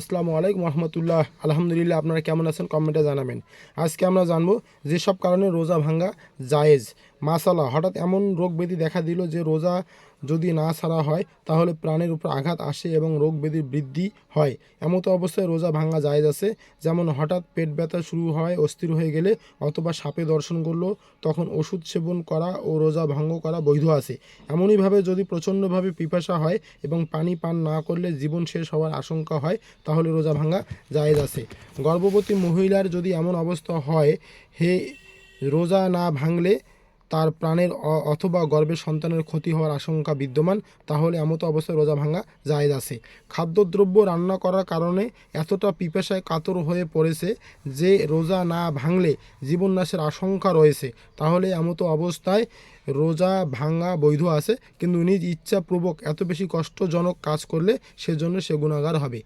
আসসালামু আলাইকুম রহমতুল্লাহ। আলহামদুলিল্লাহ, আপনারা কেমন আছেন? কমেন্টে জানাবেন। আজকে আমরা জানব যেসব কারণে রোজা ভাঙ্গা জায়েজ। মাসালা হঠাৎ এমন রোগ ব্যাধি দেখা দিল যে রোজা যদি না ছাড়া হয়, তাহলে প্রাণের উপর আঘাত আসে এবং রোগ ব্যাধির বৃদ্ধি হয়। এমতো অবস্থায় রোজা ভাঙা জায়েজ আছে। যেমন হঠাৎ পেট ব্যথা শুরু হয়, অস্থির হয়ে গেলে অথবা সাপে দর্শন করল, তখন ওষুধ সেবন করা ও রোজা ভঙ্গ করা বৈধ আছে। এমনইভাবে যদি প্রচণ্ডভাবে পিপাসা হয় এবং পানি পান না করলে জীবন শেষ হওয়ার আশঙ্কা হয়, তাহলে রোজা ভাঙ্গা জায়েজ আছে। গর্ভবতী মহিলার যদি এমন অবস্থা হয়, হে রোজা না ভাঙলে তার প্রাণের অথবা গর্ভের সন্তানের ক্ষতি হওয়ার আশঙ্কা বিদ্যমান, তাহলে এমতো অবস্থায় রোজা ভাঙা জায়েজ আছে। খাদ্যদ্রব্য রান্না করার কারণে এতটা পিপাসায় কাতর হয়ে পড়েছে যে রোজা না ভাঙলে জীবননাশের আশঙ্কা রয়েছে। তাহলে এমতো অবস্থায় রোজা ভাঙা বৈধ আছে, কিন্তু নিজ ইচ্ছাপূর্বক এত বেশি কষ্টজনক কাজ করলে সেজন্য সে গুণাগার হবে।